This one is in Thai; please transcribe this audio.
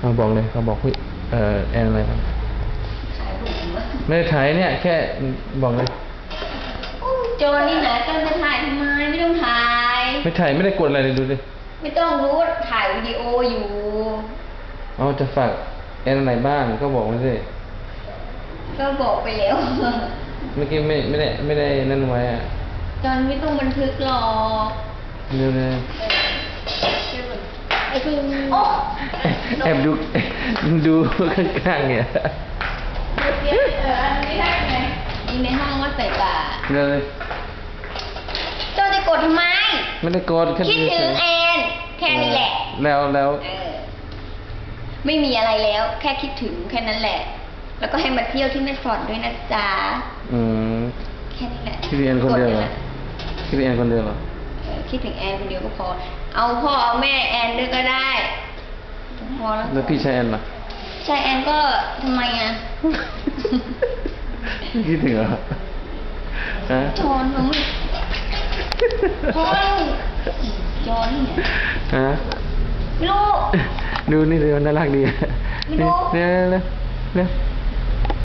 เอาบอกเลยเขาบอกพี่เอ่อแอนอะไรครับถ่ายรูปมั้ยไม่ได้ถ่ายเนี่ย แค่บอกเลยอู้โจรนี่นะจะมาถ่ายทำไมไม่ต้องถ่าย ไม่ถ่ายไม่ได้กดอะไรเลยดูดิไม่ต้องรู้ว่าถ่ายวิดีโออยู่ เอาจะฝากแอนอะไรบ้างก็บอกมาสิก็บอกไปแล้ว เมื่อกี้ไม่ไม่ได้ไม่ได้นั่นไว้อะจอนไม่ต้องบันทึกหรอกเร็วเลยไอ้คือโอ้แอบดูดูข้างๆเนี่ยเอออันนี้ได้ไงยิงในห้องว่าใส่บาตรเร็วเลยโจจะกดทำไม ไม่ได้กดแค่คิดดูถึงเฉแอยนแค่นี้แหละ แล้วแล้วเออไม่มีอะไรแล้ว แค่คิดถึงแค่นั้นแหละ แล้วก็ให้มาเที่ยวที่แม่สอดด้วยนะจ๊ะอืมแค่นี้แหละคิดถึงแอนคนเดียวเหรอกลคิดถึงแอนคนเดียวเหรอเออคิดถึงแอนคนเดียวก็พอ เอาพ่อเอาแม่แอนด้วยก็ได้พ อแล้วแล้วพี่ชายแอนล่ะใช่แอนก็ทำไมอะคิดถึงเหรอฮะจอนมึงจอนจอนเนี่ยฮะไม่รู้ดูนี่เลยมันน่ารักดีไม่รู้เร็วเร็วเร็วเร็ว